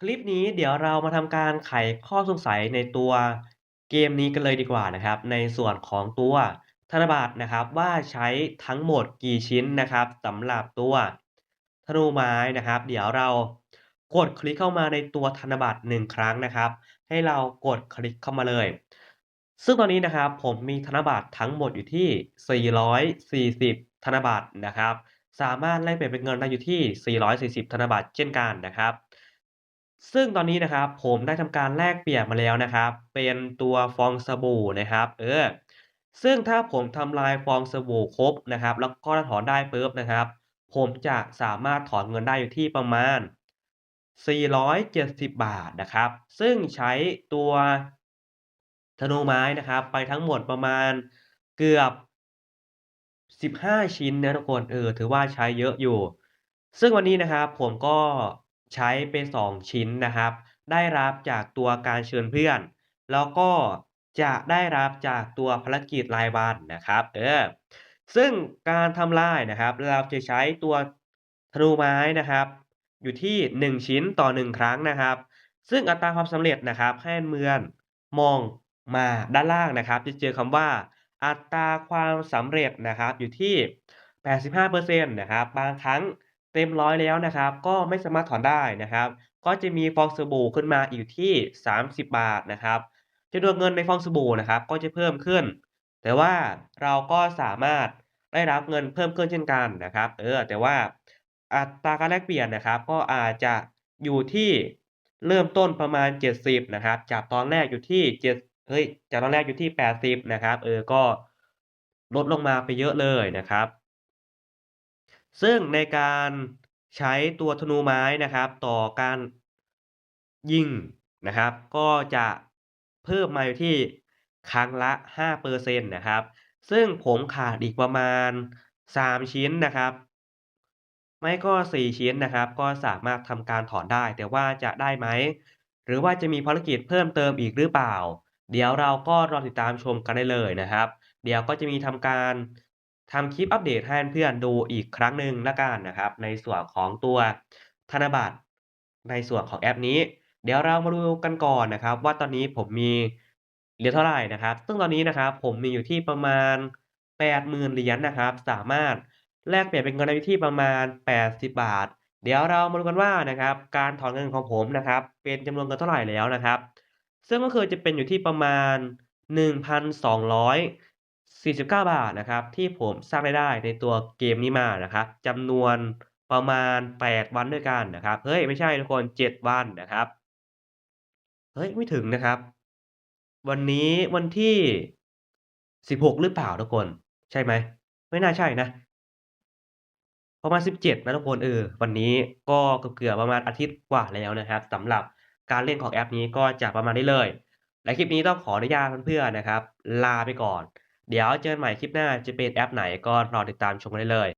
คลิปนี้เดี๋ยวเรามาทำการไขข้อสงสัยในตัวเกมนี้กันเลยดีกว่านะครับ ในส่วนของตัวธนบัตรนะครับว่าใช้ทั้งหมดกี่ชิ้นนะครับสำหรับตัวธนูไม้นะครับ เดี๋ยวเรากดคลิกเข้ามาในตัวธนบัตร1ครั้งนะครับ ให้เรากดคลิกเข้ามาเลย ซึ่งตอนนี้นะครับผมมีธนบัตรทั้งหมดอยู่ที่ 440 ธนบัตรนะครับ สามารถแลกเปลี่ยนเป็นเงินได้อยู่ที่ 440 ธนบัตรเช่นกันนะครับ ซึ่งตอนนี้นะครับผมได้ทำการแลกเปลี่ยนมาแล้วนะครับ เป็นตัวฟองสบู่นะครับ เออ ซึ่งถ้าผมทำลายฟองสบู่ครบนะครับ แล้วก็ถอนได้ปุ๊บนะครับ ผมจะสามารถถอนเงินได้อยู่ที่ประมาณ 470 บาทนะครับ ซึ่งใช้ตัวธนูไม้นะครับ ไปทั้งหมดประมาณเกือบ 15 ชิ้นนะทุกคนเออถือว่าใช้เยอะอยู่ ซึ่งวันนี้นะครับผมก็ ใช้ไป 2 ชิ้นนะครับ ได้รับจากตัวการเชิญเพื่อน แล้วก็จะได้รับจากตัวภารกิจรายวันนะครับ เออ ซึ่งการทำลายนะครับ เราจะใช้ตัวธนูไม้นะครับ อยู่ที่ 1 ชิ้นต่อ 1 ครั้งนะครับ ซึ่งอัตราความสำเร็จนะครับให้เมือนมองมาด้านล่างนะครับ จะเจอคำว่า อัตราความสำเร็จนะครับอยู่ที่ 85%นะครับ บางครั้ง เต็ม100แล้วนะครับ ก็ไม่สามารถถอนได้นะครับ ก็จะมีฟองสบู่ขึ้นมาอยู่ที่ 30 บาทนะครับจำนวนเงินในฟองสบู่นะครับ ก็จะเพิ่มขึ้น แต่ว่าเราก็สามารถได้รับเงินเพิ่มขึ้นเช่นกันนะครับ เออ แต่ว่าอัตราการแลกเปลี่ยนนะครับ ก็อาจจะอยู่ที่เริ่มต้นประมาณ 70นะครับ จากตอนแรกอยู่ที่7เฮ้ย จากตอนแรกอยู่ที่ 80นะครับ เออ ก็ลดลงมาไปเยอะเลยนะครับ ซึ่งในการใช้ตัวธนูไม้นะครับ ต่อการยิงนะครับ ก็จะเพิ่มมาอยู่ที่ครั้งละ 5%นะครับ ซึ่งผมขาดอีกประมาณ 3 ชิ้นนะครับ ไม่ก็ 4 ชิ้นนะครับ ก็สามารถทำการถอนได้ แต่ว่าจะได้ไหม หรือว่าจะมีภารกิจเพิ่มเติมอีกหรือเปล่า เดี๋ยวเราก็รอติดตามชมกันได้เลยนะครับ เดี๋ยวก็จะมีทำการ ทำคลิปอัปเดตให้เพื่อนดูอีกครั้งหนึ่งล้วกันนะครับ ในส่วนของตัวธนบัตรในส่วนของแอปนี้ เดี๋ยวเรามาดูกันก่อนนะครับ ว่าตอนนี้ผมมีเหรียญเท่าไหร่นะครับ ซึ่งตอนนี้นะครับผมมีอยู่ที่ประมาณ 80,000เหรียญนะครับ สามารถแลกเปลี่ยนเป็นเงินได้ที่ประมาณ 80 บาท เดี๋ยวเรามาดูกันว่านะครับ การถอนเงินของผมนะครับ เป็นจำนวนเงินเท่าไหร่แล้วนะครับ ซึ่งก็คือจะเป็นอยู่ที่ประมาณ 49 บาทนะครับ ที่ผมสร้างรายได้ในตัวเกมนี้มานะครับจำนวนประมาณ 8 วันด้วยกันนะครับ เฮ้ย ไม่ใช่ทุกคน 7 วันนะครับ เฮ้ย ไม่ถึงนะครับ วันนี้วันที่ 16 หรือเปล่าทุกคน ใช่ไหม?ไม่น่าใช่นะ ประมาณ 17 นะทุกคนเออ วันนี้ก็เกือบประมาณอาทิตย์กว่าแล้วนะครับสำหรับการเล่นของแอปนี้ก็จะประมาณนี้เลย และคลิปนี้ต้องขออนุญาตเพื่อนๆนะครับ ลาไปก่อน เดี๋ยวเจอกันใหม่คลิปหน้าจะเป็นแอปไหนก็รอติดตามชมกันได้เลย